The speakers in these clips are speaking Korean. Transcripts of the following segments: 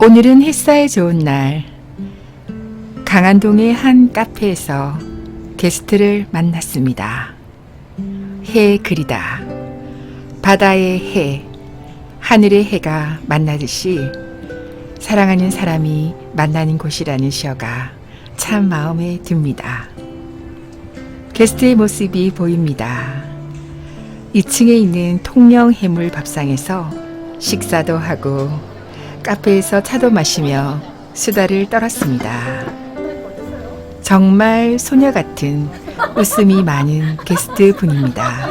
오늘은 햇살 좋은 날 강안동의 한 카페에서 게스트를 만났습니다. 해 그리다 바다의 해 하늘의 해가 만나듯이 사랑하는 사람이 만나는 곳이라는 시어가 참 마음에 듭니다. 게스트의 모습이 보입니다. 2층에 있는 통영 해물 밥상에서 식사도 하고 카페에서 차도 마시며 수다를 떨었습니다. 정말 소녀 같은 웃음이 많은 게스트 분입니다.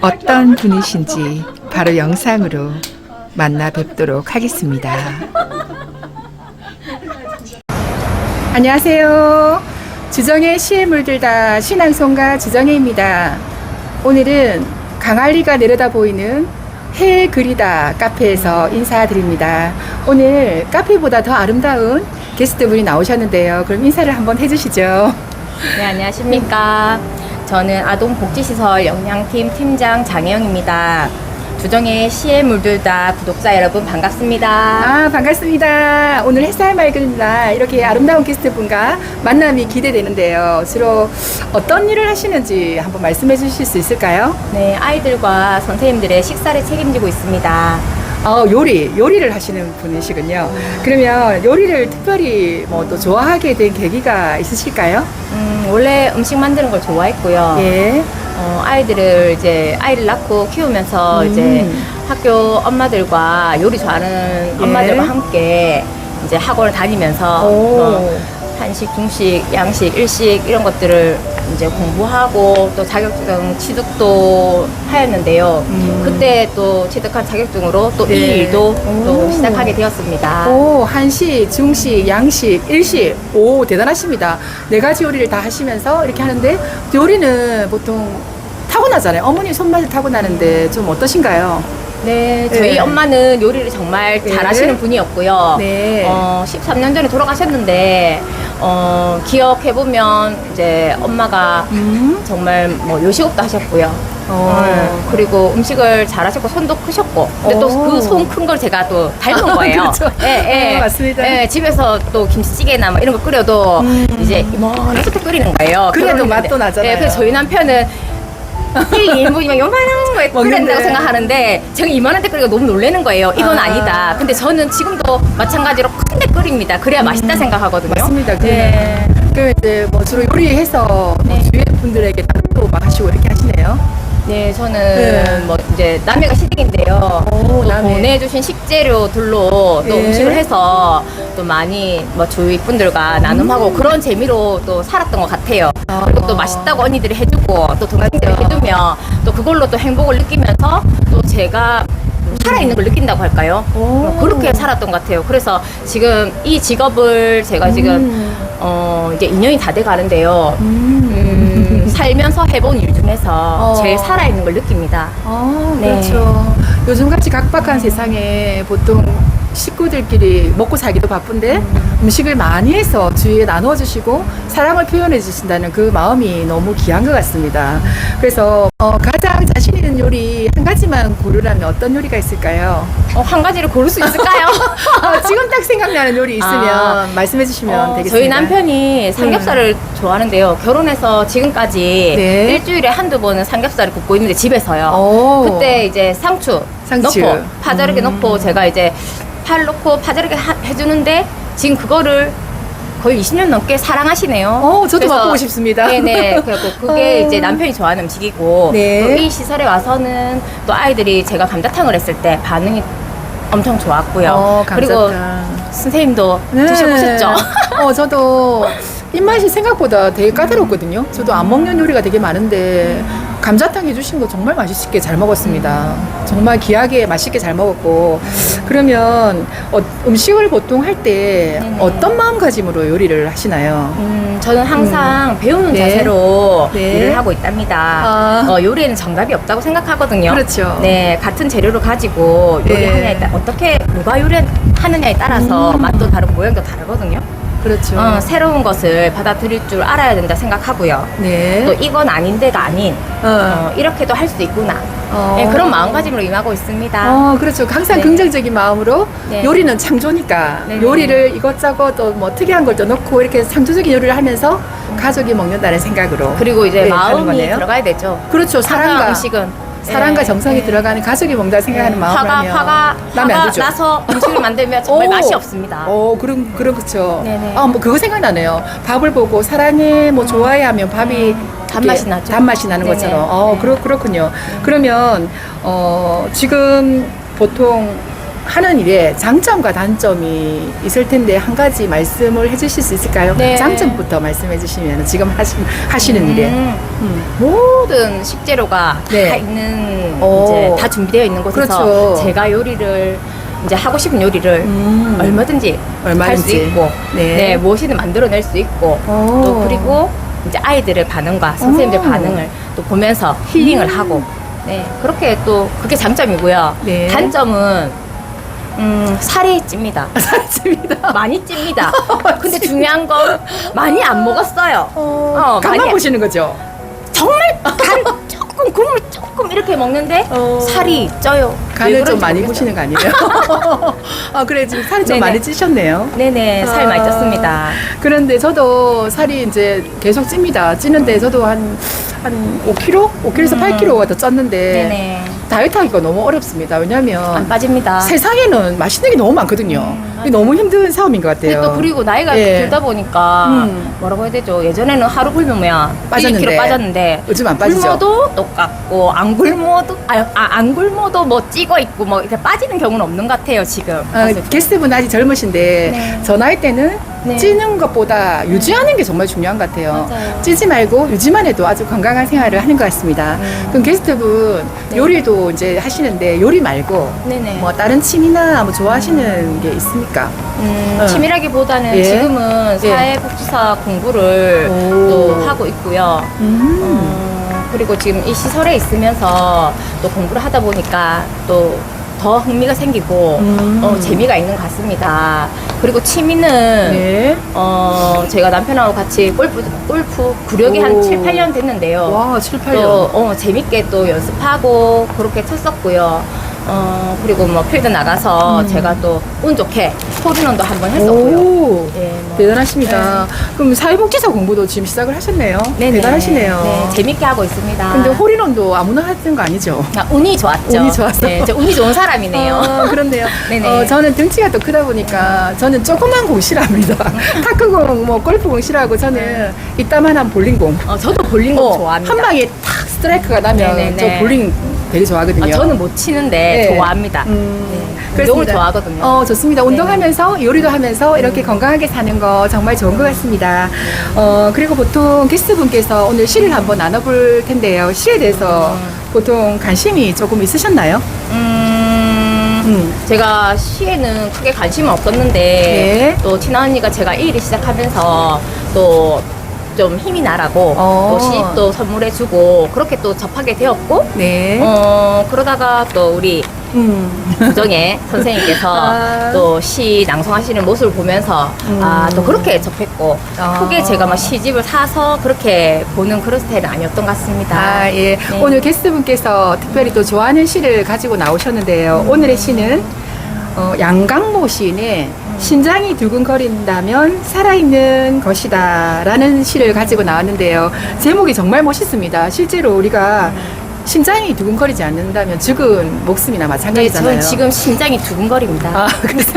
어떤 분이신지 바로 영상으로 만나 뵙도록 하겠습니다. 안녕하세요. 주정의 시에 물들다 신앙송가 주정혜입니다. 오늘은 강할리가 내려다 보이는 해 그리다 카페에서 인사드립니다. 오늘 카페보다 더 아름다운 게스트분이 나오셨는데요. 그럼 인사를 한번 해주시죠. 네, 안녕하십니까. 저는 아동복지시설 영양팀 팀장 장혜영입니다. 주정의 시에 물들다 구독자 여러분 반갑습니다. 아, 반갑습니다. 오늘 햇살 맑은 날 이렇게 아름다운 게스트분과 만남이 기대되는데요. 주로 어떤 일을 하시는지 한번 말씀해 주실 수 있을까요? 네, 아이들과 선생님들의 식사를 책임지고 있습니다. 어, 요리, 요리를 하시는 분이시군요. 그러면 요리를 특별히 뭐 또 좋아하게 된 계기가 있으실까요? 음, 원래 음식 만드는 걸 좋아했고요. 예. 어, 아이들을 이제 아이를 낳고 키우면서 음. 이제 학교 엄마들과 요리 좋아하는 예. 엄마들과 함께 이제 학원을 다니면서 오. 뭐 한식, 중식, 양식, 일식 이런 것들을 이제 공부하고 또 자격증 취득도 하였는데요. 음. 그때 또 취득한 자격증으로 또이 네. 일도 또 오. 시작하게 되었습니다. 오, 한식, 중식, 양식, 일식. 오, 대단하십니다. 네 가지 요리를 다 하시면서 이렇게 하는데 요리는 보통 타고나잖아요. 어머니 손맛이 타고나는데 좀 어떠신가요? 네, 저희 네. 엄마는 요리를 정말 네. 잘하시는 분이었고요. 네. 어, 13년 전에 돌아가셨는데 어, 기억해 보면 이제 엄마가 음. 정말 뭐 요식업도 하셨고요. 어. 음, 그리고 음식을 잘하셨고 손도 크셨고 근데 오. 또그 손 큰 걸 제가 또 닮은 거예요. 그렇죠. 예, 예. 어, 맞습니다. 예, 집에서 또 김치찌개나 뭐 이런 거 끓여도 음. 이제 이만하게 끓이는 거예요. 그래도. 맛도 나잖아요. 예, 그래서 저희 남편은 1, 2인분이면 요만한 거에. 끓인다고 생각하는데 제가 이만한 데 끓이고 너무 놀라는 거예요. 이건 아. 아. 니다 근데 저는 지금도 마찬가지로 큰 데 끓입니다. 그래야 맛있다 생각하거든요. 음. 맞습니다. 네. 그 이제 뭐 주로 요리해서 뭐 네. 주위 분들에게 막 하시고 이렇게 하시네요. 네, 저는 네. 뭐 이제 남해가 시댁인데요. 오, 또 남해. 보내주신 식재료들로 또 예. 음식을 해서 또 많이 뭐 주위 분들과 나눔하고 그런 재미로 또 살았던 것 같아요. 음. 아. 그리고 또 맛있다고 언니들이 해주고 또 동생들이 맞죠. 해주면 또 그걸로 또 행복을 느끼면서 또 제가 살아있는 걸 느낀다고 할까요? 오. 뭐 그렇게 살았던 것 같아요. 그래서 지금 이 직업을 제가 지금 음. 어 이제 2년이 다 돼 가는데요. 음. 음, 살면서 해본 일 중에서 어. 제일 살아있는 걸 느낍니다. 아, 네. 그렇죠. 요즘같이 각박한 세상에 보통 식구들끼리 먹고 살기도 바쁜데 음. 식을 많이 해서 주위에 나눠주시고 사랑을 표현해 주신다는 그 마음이 너무 귀한 것 같습니다. 그래서 어, 가장 자신 있는 요리 한 가지만 고르라면 어떤 요리가 있을까요? 어, 한 가지를 고를 수 있을까요? 어, 지금 딱 생각나는 요리 있으면 아. 말씀해 주시면 어, 되겠습니다. 저희 남편이 삼겹살을 좋아하는데요. 결혼해서 지금까지 네. 일주일에 한두 번은 삼겹살을 굽고 있는데 집에서요. 오. 그때 이제 상추, 상추. 넣고 파절이게 음. 넣고 제가 이제 팔 파절이게 하- 해주는데 지금 그거를 거의 20년 넘게 사랑하시네요. 어, 저도 그래서- 맛보고 싶습니다. 네네. 그리고 그게 어. 이제 남편이 좋아하는 음식이고 네. 또이 시설에 와서는 또 아이들이 제가 감자탕을 했을 때 반응이 엄청 좋았고요. 어, 그리고. 선생님도 네. 드셔보셨죠? 어, 저도 입맛이 생각보다 되게 까다롭거든요. 저도 안 먹는 요리가 되게 많은데 감자탕 해주신 거 정말 맛있게 잘 먹었습니다. 정말 귀하게 맛있게 잘 먹었고 그러면 어, 음식을 보통 할 때 네네. 어떤 마음가짐으로 요리를 하시나요? 음, 저는 항상 배우는 네. 자세로 네. 일을 하고 있답니다. 아. 어, 요리에는 정답이 없다고 생각하거든요. 그렇죠. 네, 같은 재료를 가지고 네. 요리하냐에 따라 어떻게 누가 요리하느냐에 따라서 음. 맛도 다르고 모양도 다르거든요. 그렇죠. 어, 새로운 것을 받아들일 줄 알아야 된다 생각하고요. 네. 또 이건 아닌데가 아닌 어. 어, 이렇게도 할 수 있구나. 어. 네, 그런 마음가짐으로 임하고 있습니다. 어, 그렇죠. 항상 네. 긍정적인 마음으로 네. 요리는 창조니까 네. 요리를 이것저것 또 뭐 특이한 걸 또 넣고 이렇게 창조적인 요리를 하면서 가족이 먹는다는 생각으로 그리고 이제 네, 마음이 거네요. 들어가야 되죠. 그렇죠. 사랑 사랑과 음식은 사랑과 네, 정성이 네. 들어가는 가족이 먹는다 생각하는 네, 마음을 화가 나면 안 화가 되죠. 나서 음식을 만들면 정말 오. 맛이 없습니다. 어, 그런 그런 그렇죠. 네네. 아, 뭐 그거 생각나네요. 밥을 보고 사랑해, 뭐 좋아해 하면 밥이 단맛이 이렇게 나죠. 단맛이 나는 네네. 것처럼. 어, 네. 그렇 그렇군요. 그러면 어, 지금 보통 하는 일에 장점과 단점이 있을 텐데 한 가지 말씀을 해주실 수 있을까요? 네. 장점부터 말씀해 주시면 지금 하시, 하시는 일에. 음, 음. 모든 식재료가 네. 다 있는 오. 이제 다 준비되어 있는 곳에서 그렇죠. 제가 요리를 이제 하고 싶은 요리를 음. 얼마든지 할 수 얼마든지. 있고 네. 네. 무엇이든 만들어낼 수 있고 오. 또 그리고 이제 아이들의 반응과 선생님들 오. 반응을 또 보면서 힐링을 음. 하고 네 그렇게 또 그게 장점이고요 네. 단점은 음 살이 찝니다 사랑입니다. 많이 찝니다 근데 중요한 건 많이 안 먹었어요 어, 간만 많이- 보시는 거죠? 정말 간 조금 국물 조금 이렇게 먹는데 어. 살이 쪄요 간을 왜좀 그런지 많이 모르겠어요. 보시는 거 아니에요? 아 그래 지금 살이 좀 네네. 많이 찌셨네요. 네네 살 많이 쪘습니다 그런데 저도 살이 이제 계속 찝니다. 찌는데 저도 한, 한 5kg? 5kg에서 음. 8kg가 더 쪘는데 네네 다이어트 하기가 너무 어렵습니다. 안 왜냐면 빠집니다 세상에는 맛있는 게 너무 많거든요. 음, 이게 너무 힘든 싸움인 것 근데 같아요. 또 그리고 나이가 예. 들다 보니까 음. 뭐라고 해야 되죠? 예전에는 하루 굶으면 빠졌는데. 1kg 빠졌는데 요즘 안 빠지죠? 굶어도 똑같고 안 굶어도 아, 아, 안 굶어도 뭐 찌고 있고 뭐 이렇게 빠지는 경우는 없는 것 같아요 지금. 아, 그래서 게스트분 아직 젊으신데 네. 저 나이 때는 네. 찌는 것보다 유지하는 게 정말 중요한 것 같아요. 맞아요. 찌지 말고 유지만 해도 아주 건강한 생활을 하는 것 같습니다. 음. 그럼 게스트분 네. 요리도 이제 하시는데 요리 말고 네네. 뭐 다른 취미나 뭐 좋아하시는 게 있습니까? 음, 어. 치밀하기보다는 예. 지금은 예. 사회복지사 공부를 오. 또 하고 있고요. 음. 어, 그리고 지금 이 시설에 있으면서 또 공부를 하다 보니까 또 더 흥미가 생기고 음. 어, 재미가 있는 것 같습니다. 그리고 취미는 네. 어, 제가 남편하고 같이 골프, 골프 구력이 한 오. 7, 8년 됐는데요. 와, 7, 8년. 또 어, 재밌게 또 연습하고 그렇게 쳤었고요. 어, 그리고 뭐 필드 나가서 음. 제가 또 운 좋게 홀인원도 한 번 했었고요. 오. 예, 뭐. 대단하십니다. 그럼 사회복지사 공부도 지금 시작을 하셨네요. 네네. 대단하시네요. 네, 재밌게 하고 있습니다. 근데 홀인원도 아무나 하는 거 아니죠? 아, 운이 좋았죠. 운이 좋았어요? 네, 저 운이 좋은 사람이네요. 아, 그렇네요. 네네. 어, 저는 등치가 또 크다 보니까 저는 조그만 공 싫어합니다. 타크공, 뭐 골프공 싫어하고 저는 이따만한 볼링공. 어, 저도 볼링공 어, 좋아합니다. 한 방에 탁 스트라이크가 나면 네네네. 저 볼링 되게 좋아하거든요. 아, 저는 못 치는데 네. 좋아합니다. 음, 네. 운동을 좋아하거든요. 어, 좋습니다. 운동하면서 요리도 하면서 이렇게 건강하게 사는 거 정말 좋은 것 같습니다. 어, 그리고 보통 게스트분께서 오늘 시를 한번 나눠볼 텐데요. 시에 대해서 보통 관심이 조금 있으셨나요? 음, 음. 제가 시에는 크게 관심은 없었는데 네. 또 친아 언니가 제가 이 일을 시작하면서 또 좀 힘이 나라고 어. 또시또 선물해주고 그렇게 또 접하게 되었고 네. 어 그러다가 또 우리 음. 부정의 선생님께서 아. 또 시 낭송하시는 모습을 보면서 음. 아 또 그렇게 접했고 아. 크게 제가 막 시집을 사서 그렇게 보는 그런 스타일은 아니었던 것 같습니다. 아, 예. 네. 오늘 게스트분께서 특별히 또 좋아하는 시를 가지고 나오셨는데요. 오늘의 시는 어, 양강모 시인의 신장이 두근거린다면 살아있는 것이다 라는 시를 가지고 나왔는데요. 제목이 정말 멋있습니다. 실제로 우리가 심장이 두근거리지 않는다면 죽은 목숨이나 네, 마찬가지잖아요. 저는 지금 심장이 두근거립니다. 아, 그래서,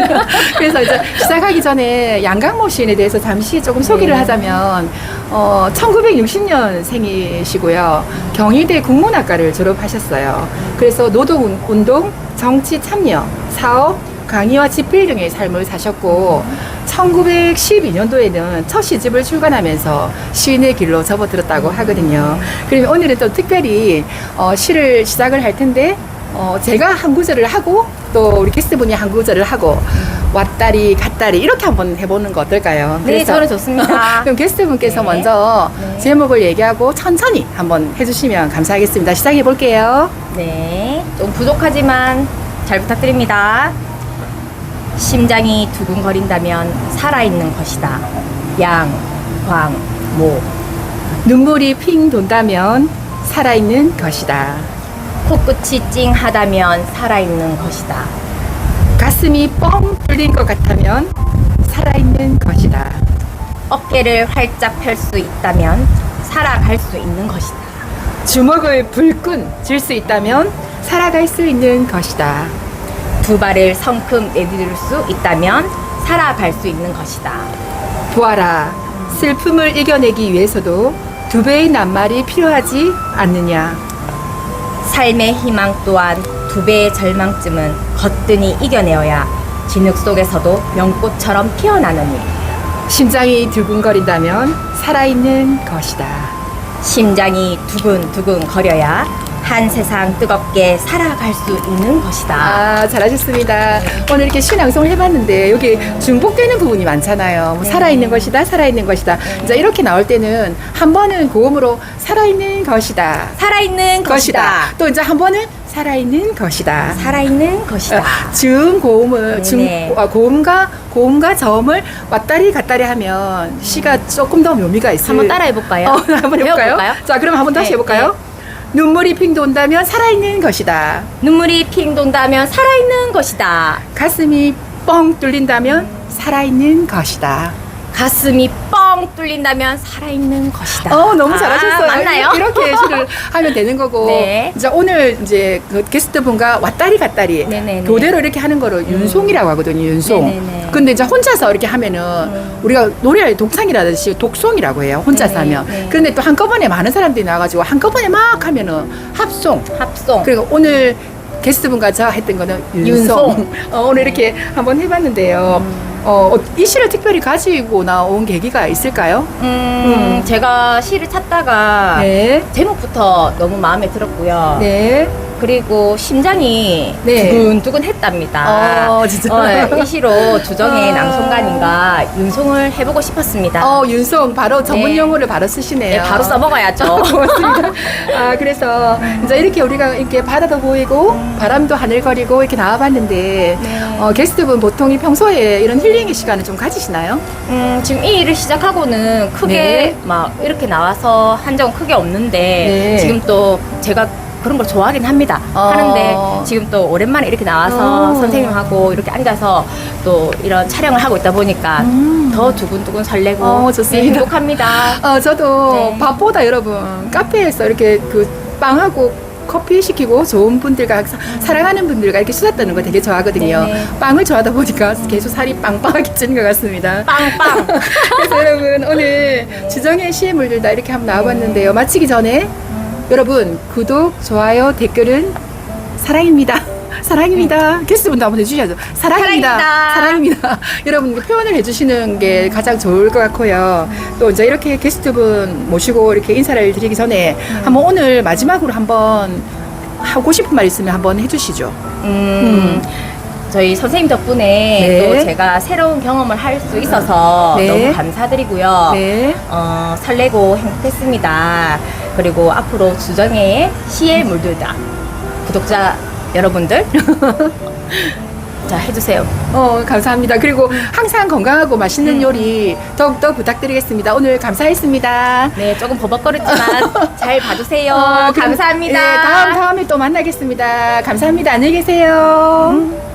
그래서 이제 시작하기 전에 양강모 시인에 대해서 잠시 조금 소개를 네. 하자면, 어, 1960년생이시고요. 경희대 국문학과를 졸업하셨어요. 그래서 노동운동, 정치 참여, 사업, 강의와 집필 등의 삶을 사셨고, 1912년도에는 첫 시집을 출간하면서 시인의 길로 접어들었다고 하거든요. 그러면 오늘은 또 특별히 어, 시를 시작을 할 텐데, 어, 제가 한 구절을 하고 또 우리 게스트분이 한 구절을 하고 왔다리 갔다리 이렇게 한번 해보는 거 어떨까요? 네, 저는 좋습니다. 그럼 게스트분께서 네. 먼저 네. 제목을 얘기하고 천천히 한번 해주시면 감사하겠습니다. 시작해 볼게요. 네, 좀 부족하지만 잘 부탁드립니다. 심장이 두근거린다면 살아있는 것이다. 양, 광, 모. 눈물이 핑 돈다면 살아있는 것이다. 코끝이 찡하다면 살아있는 것이다. 가슴이 뻥 뚫린 것 같다면 살아있는 것이다. 어깨를 활짝 펼 수 있다면 살아갈 수 있는 것이다. 주먹을 불끈 쥘 수 있다면 살아갈 수 있는 것이다. 두 발을 성큼 내디딜 수 있다면 살아갈 수 있는 것이다. 보아라, 슬픔을 이겨내기 위해서도 두 배의 낱말이 필요하지 않느냐. 삶의 희망 또한 두 배의 절망쯤은 거뜬히 이겨내어야 진흙 속에서도 명꽃처럼 피어나느니 심장이 두근거린다면 살아있는 것이다. 심장이 두근두근 거려야 한 세상 뜨겁게 살아갈 수 있는 것이다. 아, 잘하셨습니다. 오늘 이렇게 신앙송을 해봤는데 여기 중복되는 부분이 많잖아요. 뭐 네. 살아있는 것이다, 살아있는 것이다. 이제 이렇게 나올 때는 한 번은 고음으로 살아있는 것이다. 살아있는 것이다. 것이다. 또 이제 한 번은 살아있는 것이다. 살아있는 것이다. 어, 중 고음을 중 네네. 아, 고음과 고음과 저음을 왔다리 갔다리 하면 시가 조금 더 묘미가 있을. 한번 따라해 볼까요? 어, 한번 해볼까요? 자, 그럼 한번 다시 네, 해볼까요? 눈물이 핑 돈다면 살아있는 것이다. 눈물이 핑 돈다면 살아있는 것이다. 가슴이 뻥 뚫린다면 살아있는 것이다. 가슴이 뻥 뚫린다면 살아있는 것이다. 어, 너무 아, 잘하셨어요. 맞나요? 이렇게 시를 하면 되는 거고. 네. 이제 오늘 이제 그 게스트분과 왔다리 갔다리 네네네. 교대로 이렇게 하는 거를 윤송이라고 하거든요. 윤송. 네네네. 근데 이제 혼자서 이렇게 하면은 음. 우리가 노래할 독창이라듯이 독송이라고 해요. 혼자서 네네, 하면. 네. 그런데 또 한꺼번에 많은 사람들이 나와가지고 한꺼번에 막 하면은 합송. 합송. 그리고 오늘 게스트분과 저 했던 거는 윤송. 윤송. 어, 오늘 이렇게 한번 해봤는데요. 어, 어, 이 시를 특별히 가지고 나온 계기가 있을까요? 음, 제가 시를 찾다가 네. 제목부터 너무 마음에 들었고요. 네. 그리고 심장이 네. 두근두근 했답니다. 어, 진짜. 어, 네, 이 시로 주정의 아. 낭송가 윤송을 해보고 싶었습니다. 어, 윤송 바로 전문 네. 용어를 바로 쓰시네요. 네, 바로 써먹어야죠. 고맙습니다. 아, 그래서 이제 이렇게 우리가 이렇게 바다도 보이고 바람도 하늘거리고 이렇게 나와봤는데 네. 어, 게스트분 보통 이 평소에 이런 힐링의 시간을 좀 가지시나요? 음, 지금 이 일을 시작하고는 크게 네. 막 이렇게 나와서 한 적은 크게 없는데 네. 지금 또 제가 그런 걸 좋아하긴 합니다. 어. 하는데 지금 또 오랜만에 이렇게 나와서 어. 선생님하고 이렇게 앉아서 또 이런 촬영을 하고 있다 보니까 음. 더 두근두근 설레고 어, 좋습니다. 네, 행복합니다. 어, 저도 네. 밥보다 여러분 카페에서 이렇게 그 빵하고 커피 시키고 좋은 분들과 사- 사랑하는 분들과 이렇게 수다 떠는 거 되게 좋아하거든요. 네네. 빵을 좋아하다 보니까 계속 살이 빵빵하게 찌는 것 같습니다. 빵빵. 그래서 여러분 오늘 주정의 시에 물들다 이렇게 한번 나와봤는데요. 마치기 전에 여러분 구독, 좋아요, 댓글은 사랑입니다. 사랑입니다. 게스트분도 한번 해주셔야죠. 사랑입니다. 사랑입니다. 사랑입니다. 여러분 표현을 해주시는 게 가장 좋을 것 같고요. 또 이제 이렇게 게스트분 모시고 이렇게 인사를 드리기 전에 한번 오늘 마지막으로 한번 하고 싶은 말 있으면 한번 해주시죠. 음, 저희 선생님 덕분에 네. 또 제가 새로운 경험을 할 수 있어서 네. 너무 감사드리고요. 네. 어, 설레고 행복했습니다. 그리고 앞으로 주정의 시에 물들다 구독자 여러분들 자 해주세요. 어, 감사합니다. 그리고 항상 건강하고 맛있는 요리 더욱더 부탁드리겠습니다. 오늘 감사했습니다. 네 조금 버벅거렸지만 잘 봐주세요. 어, 그럼- 감사합니다. 네, 다음 다음에 또 만나겠습니다. 감사합니다. 안녕히 계세요.